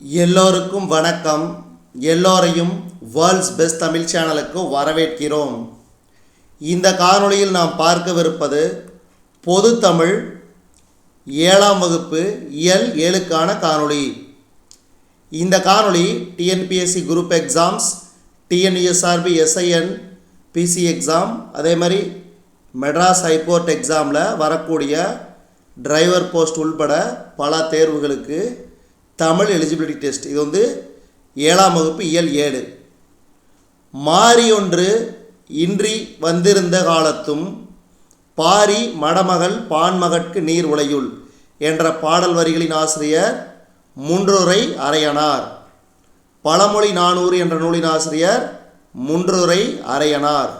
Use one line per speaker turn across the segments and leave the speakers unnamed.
எல்லோருக்கும் வணக்கம். எல்லோரையும் வேர்ல்ட்ஸ் பெஸ்ட் தமிழ் சேனலுக்கு வரவேற்கிறோம். இந்த காணொளியில் நாம் பார்க்கவிருப்பது பொது தமிழ் ஏழாம் வகுப்பு இயல் ஏழுக்கான காணொளி. இந்த காணொளி TNPSC group exams TNUSRB SI and PC exam அதே மாதிரி மெட்ராஸ் ஹைகோர்ட் எக்ஸாமில் வரக்கூடிய டிரைவர் போஸ்ட் உள்பட பல தேர்வுகளுக்கு தமிழ் எலிஜிபிலிட்டி டெஸ்ட் இது வந்து ஏழாம் வகுப்பு இயல் ஏழு. மாறியொன்று இன்றி வந்திருந்த காலத்தும் பாரி மடமகள் பான்மகட்கு நீர் உலையுள் என்ற பாடல் வரிகளின் ஆசிரியர் முன்றுரை அரையனார். பழமொழி நானூறு என்ற நூலின் ஆசிரியர் முன்றுரை அரையனார்.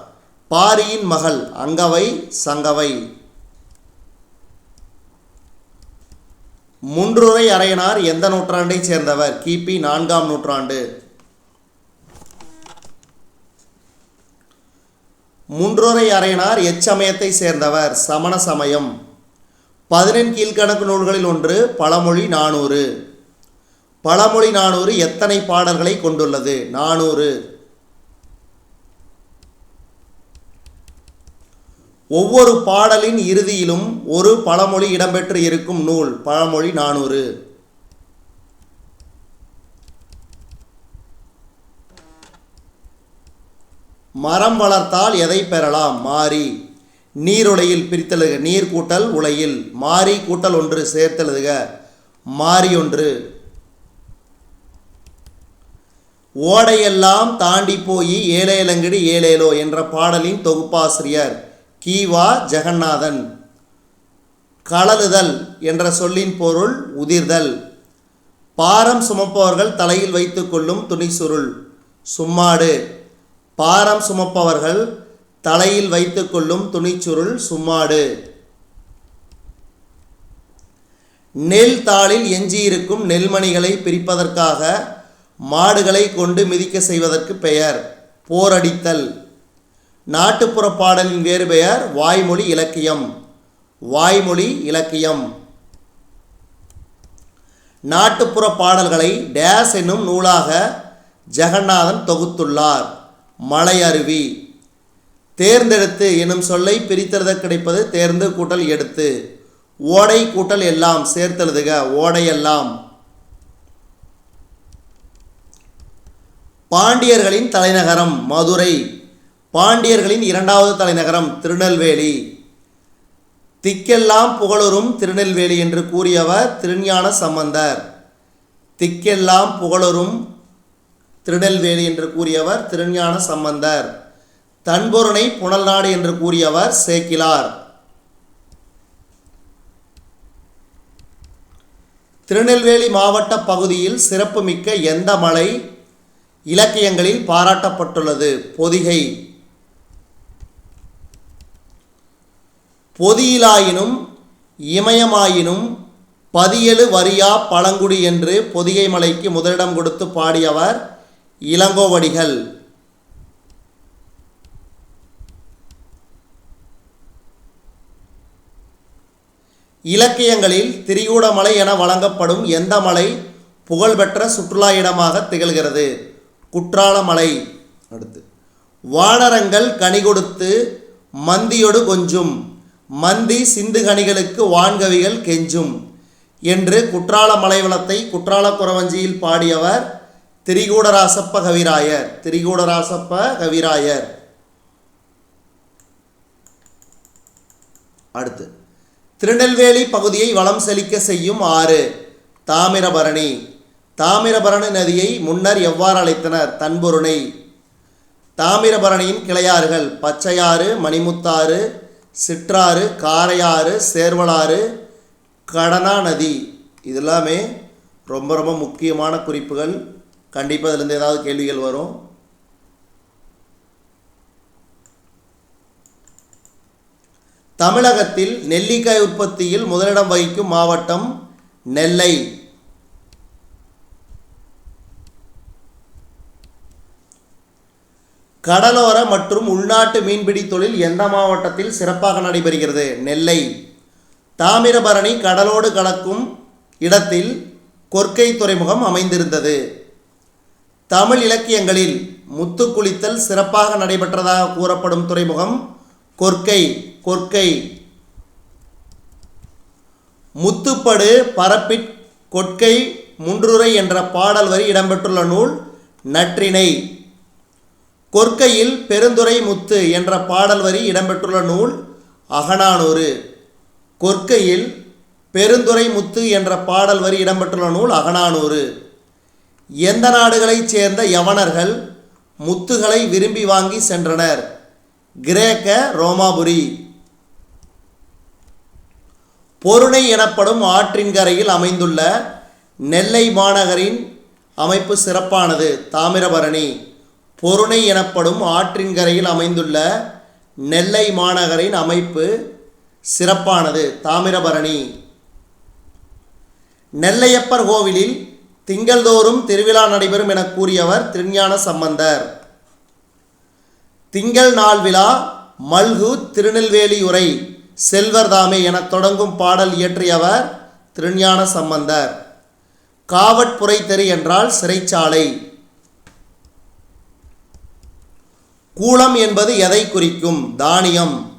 பாரியின் மகள் அங்கவை சங்கவை. முன்றுரை அரையனார் எந்த நூற்றாண்டைச் சேர்ந்தவர்? கிபி நான்காம் நூற்றாண்டு. முன்றுரை அரையனார் எச்சமயத்தை சேர்ந்தவர். சமண சமயம். பதினெண் கீழ்கணக்கு நூல்களில் ஒன்று பழமொழி நானூறு. பழமொழி நானூறு எத்தனை பாடல்களை கொண்டுள்ளது? நானூறு. ஒவ்வொரு பாடலின் இறுதியிலும் ஒரு பழமொழி இடம்பெற்று இருக்கும் நூல் பழமொழி நானூறு. மரம் வளர்த்தால் எதை பெறலாம்? மாறி நீருலையில் பிரித்தெழுக நீர் கூட்டல் உலையில். மாறி கூட்டல் ஒன்று சேர்த்தெழுதுக மாறி ஒன்று. ஓடையெல்லாம் தாண்டி போய் ஏலேலங்கடி ஏழேலோ என்ற பாடலின் தொகுப்பாசிரியர். கீவா ஜெகநாதன். களலுதல் என்ற சொல்லின் பொருள் உதிர்தல். பாரம் சுமப்பவர்கள் தலையில் வைத்துக்கொள்ளும் துணிசுருள் சும்மாடு. பாரம் சுமப்பவர்கள் தலையில் வைத்துக்கொள்ளும் துணிச்சுருள் சும்மாடு. நெல் தாளில் எஞ்சியிருக்கும் நெல்மணிகளை பிரிப்பதற்காக மாடுகளை கொண்டு மிதிக்க செய்வதற்கு பெயர். போரடித்தல். நாட்டுப்புற பாடலின் வேறு பெயர் வாய்மொழி இலக்கியம். வாய்மொழி இலக்கியம். நாட்டுப்புற பாடல்களை டேஸ் என்னும் நூலாக ஜெகநாதன் தொகுத்துள்ளார். மலை அருவி தேர்ந்தெடுத்து எனும் சொல்லை பிரித்தெழுத கிடைப்பது தேர்ந்து கூட்டல் எடுத்து. ஓடை கூட்டல் எல்லாம் சேர்த்தெழுதுக ஓடையெல்லாம் பாண்டியர்களின் தலைநகரம் மதுரை. பாண்டியர்களின் இரண்டாவது தலைநகரம் திருநெல்வேலி. திக்கெல்லாம் புகழரும் திருநெல்வேலி என்று கூறியவர் திருஞான சம்பந்தர். திக்கெல்லாம் புகழரும் திருநெல்வேலி என்று கூறியவர் திருஞான சம்பந்தர். தன்பொருணை புனல் நாடு என்று கூறியவர் சேக்கிலார். திருநெல்வேலி மாவட்ட பகுதியில் சிறப்புமிக்க எந்த மலை இலக்கியங்களில் பாராட்டப்பட்டுள்ளது? பொதிகை. பொதியிலாயினும் இமயமாயினும் பதியெழு வரியா பழங்குடி என்று பொதிகை மலைக்கு முதலிடம் கொடுத்து பாடியவர் இளங்கோவடிகள். இலக்கியங்களில் திரிகூடமலை என வழங்கப்படும் எந்த மலை புகழ்பெற்ற சுற்றுலா இடமாக திகழ்கிறது? குற்றாலமலை அடுத்து வானரங்கள் கனி கொடுத்து மந்தியொடு கொஞ்சும். மந்தி சிந்துகனிகளுக்கு வான்கவிகள் கெஞ்சும் என்று குற்றால மலைவளத்தை குற்றால குறவஞ்சியில் பாடியவர் திரிகூடராசப்ப கவிராயர். திரிகூடராசப்ப கவிராயர். அடுத்து திருநெல்வேலி பகுதியை வளம் செழிக்க செய்யும் ஆறு தாமிரபரணி. தாமிரபரணி நதியை முன்னர் எவ்வாறு அழைத்தனர்? தன்பொருணை. தாமிரபரணியின் கிளையாறுகள் பச்சையாறு மணிமுத்தாறு சிற்றாறு காரையாறு சேர்வலாறு கடனா நதி இதெல்லாமே ரொம்ப ரொம்ப முக்கியமான குறிப்புகள். கண்டிப்பாக அதிலேருந்து ஏதாவது கேள்விகள் வரும். தமிழகத்தில் நெல்லிக்காய் உற்பத்தியில் முதலிடம் வகிக்கும் மாவட்டம் நெல்லை. கடலோர மற்றும் உள்நாட்டு மீன்பிடி தொழில் எந்த மாவட்டத்தில் சிறப்பாக நடைபெறுகிறது? நெல்லை. தாமிரபரணி கடலோடு கலக்கும் இடத்தில் கொற்கை துறைமுகம் அமைந்திருந்தது. தமிழ் இலக்கியங்களில் முத்து குளித்தல் சிறப்பாக நடைபெற்றதாக கூறப்படும் துறைமுகம் கொற்கை கொற்கை. முத்துப்படு பரப்பிற் கொற்கை முன்றுரை என்ற பாடல் வரி இடம்பெற்றுள்ள நூல் நற்றிணை. கொற்கையில் பெருந்துரை முத்து என்ற பாடல் வரி இடம்பெற்றுள்ள நூல் அகநானூறு. கொற்கையில் பெருந்துரை முத்து என்ற பாடல் வரி இடம்பெற்றுள்ள நூல் அகநானூறு. எந்த நாடுகளைச் சேர்ந்த யவனர்கள் முத்துகளை விரும்பி வாங்கி சென்றனர்? கிரேக்க ரோமாபுரி. பொருணை எனப்படும் ஆற்றின் கரையில் அமைந்துள்ள நெல்லை மாநகரின் அமைப்பு சிறப்பானது. தாமிரபரணி. பொருணை எனப்படும் ஆற்றின் கரையில் அமைந்துள்ள நெல்லை மாநகரின் அமைப்பு சிறப்பானது. தாமிரபரணி. நெல்லையப்பர் கோவிலில் திங்கள்தோறும் திருவிழா நடைபெறும் என கூறியவர் திருஞான சம்பந்தர். திங்கள் நாள் விழா மல்கு திருநெல்வேலி உரை செல்வர்தாமே எனத் தொடங்கும் பாடல் இயற்றியவர் திருஞான சம்பந்தர். காவட்புரை தெரு என்றால் சிறைச்சாலை. கூளம் என்பது எதை குறிக்கும்? தானியம்.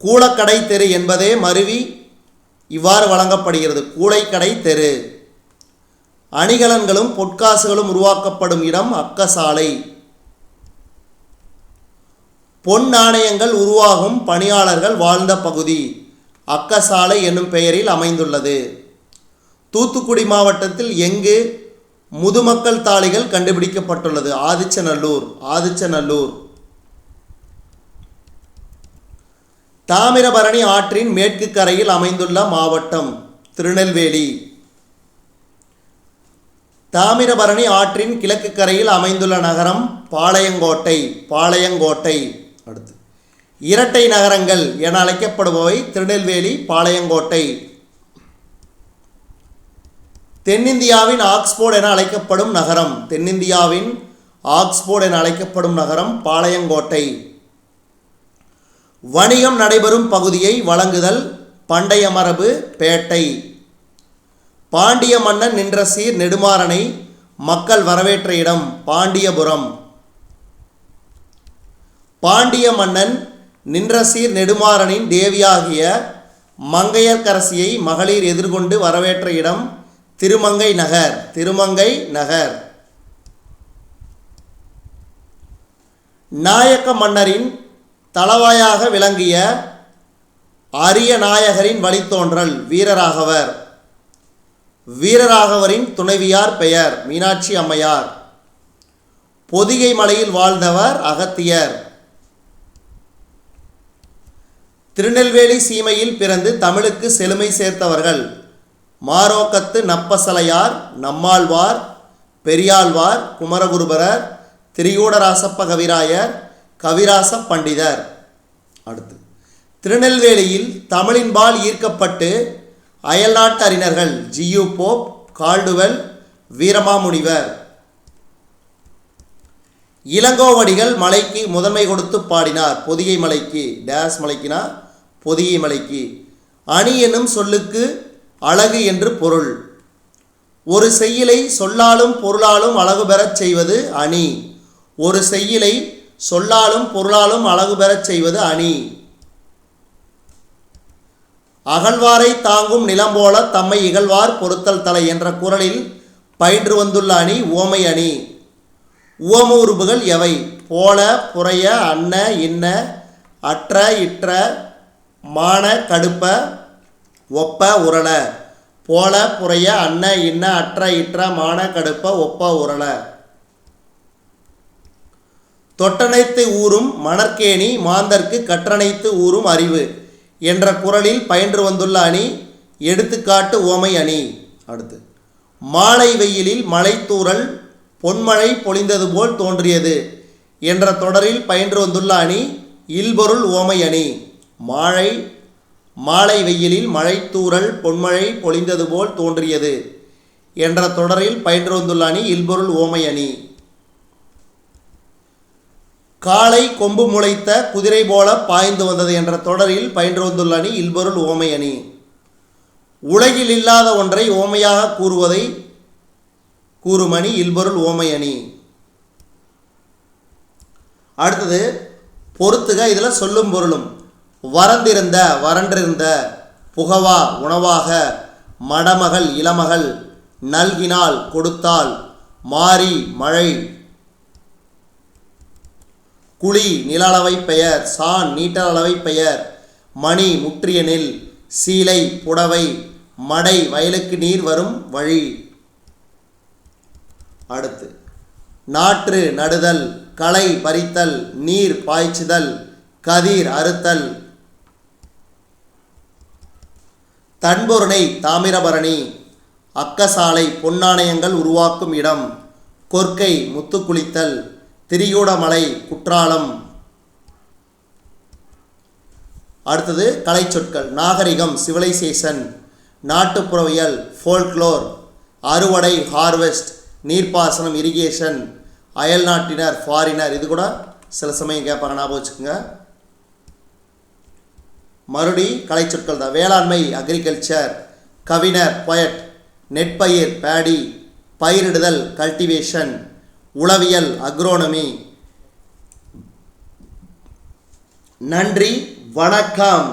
கூலக்கடை தெரு என்பதே மருவி இவ்வாறு வழங்கப்படுகிறது. கூளைக்கடை தெரு. அணிகலன்களும் பொற்காசுகளும் உருவாக்கப்படும் இடம் அக்கசாலை. பொன் நாணயங்கள் உருவாகும் பணியாளர்கள் வாழ்ந்த பகுதி. அக்கசாலை என்னும் பெயரில் அமைந்துள்ளது. தூத்துக்குடி மாவட்டத்தில் எங்கு முதுமக்கள் தாளிகள் கண்டுபிடிக்கப்பட்டுள்ளது. ஆதிச்சநல்லூர் ஆதிச்சநல்லூர். தாமிரபரணி ஆற்றின் மேற்கு கரையில் அமைந்துள்ள மாவட்டம் திருநெல்வேலி. தாமிரபரணி ஆற்றின் கிழக்கு கரையில் அமைந்துள்ள நகரம் பாளையங்கோட்டை பாளையங்கோட்டை. அடுத்து இரட்டை நகரங்கள் என அழைக்கப்படுபவை திருநெல்வேலி பாளையங்கோட்டை. தென்னிந்தியாவின் ஆக்ஸ்போர்ட் என அழைக்கப்படும் நகரம். தென்னிந்தியாவின் ஆக்ஸ்போர்ட் என அழைக்கப்படும் நகரம் பாளையங்கோட்டை. வணிகம் நடைபெறும் பகுதியை வழங்குதல் பண்டைய மரபு பேட்டை. பாண்டிய மன்னன் நின்ற சீர் நெடுமாறனை மக்கள் வரவேற்ற இடம் பாண்டியபுரம். பாண்டிய மன்னன் நின்ற சீர் நெடுமாறனின் தேவியாகிய மங்கையர்க்கரசியை மகளிர் எதிர்கொண்டு வரவேற்ற இடம் திருமங்கை நகர் திருமங்கை நகர். நாயக்க மன்னரின் தளவாயாக விளங்கிய அரிய நாயகரின் வழித்தோன்றல் வீரராகவர். வீரராகவரின் துணைவியார் பெயர் மீனாட்சி அம்மையார். பொதிகை மலையில் வாழ்ந்தவர் அகத்தியர். திருநெல்வேலி சீமையில் பிறந்து தமிழுக்கு செழுமை சேர்த்தவர்கள். மாரோக்கத்து நப்பசலையார் நம்மாழ்வார் பெரியாழ்வார் குமரகுருபரர் திரிகூடராசப்ப கவிராயர் கவிராச பண்டிதர். அடுத்து திருநெல்வேலியில் தமிழின்பால் ஈர்க்கப்பட்டு அயல்நாட்டு அறிஞர்கள் G U Pope Caldwell Veeramamunivar. Ilangovadigal மலைக்கு முதன்மை கொடுத்து பாடினார். பொதிகை மலைக்கு டேஸ் மலைக்குனா பொதிகை மலைக்கு. அணி என்னும் சொல்லுக்கு அழகு என்று பொருள். ஒரு செய்யலை சொல்லாலும் பொருளாலும் அழகு பெறச் செய்வது அணி. ஒரு செய்யலை சொல்லாலும் பொருளாலும் அழகு பெறச் செய்வது அணி. அகழ்வாரை தாங்கும் நிலம் போல தம்மை இகழ்வார் பொருத்தல் தலை என்ற குரலில் பயின்று வந்துள்ள அணி ஓமை அணி. உவமுறுபுகள் எவை? போல புறைய அன்ன இன்ன அற்ற இற்ற மான கடுப்ப ஒப்ப உரள போல புறைய அன்ன இன்ன அற்ற இற்ற மான கடுப்ப ஒப்ப உரள தொட்டனைத்து ஊறும் மணற்கேணி மாந்தர்க்கு கற்றணைத்து ஊறும் அறிவு என்ற குரலில் பயின்று வந்துள்ள அணி எடுத்துக்காட்டு ஓமை அணி. அடுத்து மாலை வெயிலில் மலைத்தூறல் பொன்மழை பொழிந்தது போல் தோன்றியது என்ற தொடரில் பயின்று வந்துள்ள அணி இல்பொருள் ஓமை அணி. மாழை மாலை வெயிலில் மழைத்தூறல் பொன்மழை பொழிந்தது போல் தோன்றியது என்ற தொடரில் பயின்று வந்துள்ள அணி இல்பொருள் ஓமை அணி. காலை கொம்பு முளைத்த குதிரை போல பாய்ந்து வந்தது என்ற தொடரில் பயின்று வந்துள்ள அணி இல்பொருள் ஓமை அணி. உலகில் இல்லாத ஒன்றை ஓமையாக கூறுவதை கூறும் அணி இல்பொருள் ஓமை அணி. அடுத்தது பொறுத்துக இதில் சொல்லும் பொருளும். வறந்திருந்த வறண்டிருந்த புகவா உணவாக மடமகள் இளமகள் நல்கினால் கொடுத்தால் மாறி மழை. குழி நிலளவை பெயர் சான் நீட்டளவை பெயர் மணி முற்றிய நெல் சீலை புடவை மடை வயலுக்கு நீர் வரும் வழி. அடுத்து நாற்று நடுதல் களை பறித்தல் நீர் பாய்ச்சுதல் கதிர் அறுத்தல் தன்பொருணை தாமிரபரணி அக்கசாலை பொன்னாணயங்கள் உருவாக்கும் இடம் கொற்கை முத்துக்குளித்தல் திரியூடமலை குற்றாலம். அடுத்தது கலைச்சொற்கள் நாகரிகம் சிவிலைசேஷன் நாட்டுப்புறவியல் ஃபோல்க்ளோர் அறுவடை ஹார்வெஸ்ட் நீர்ப்பாசனம் இரிகேஷன் அயல்நாட்டினர் ஃபாரினர் இது கூட சில சமயம் கேட்பாங்க ஞாபகம் வச்சுக்கோங்க. மறுபடி கலைச்சொற்கள் தான் வேளாண்மை அக்ரிகல்ச்சர் கவிஞர் பொயட் நெற்பயிர் பேடி பயிரிடுதல் கல்டிவேஷன் உளவியல் அக்ரோனமி நன்றி வணக்கம்.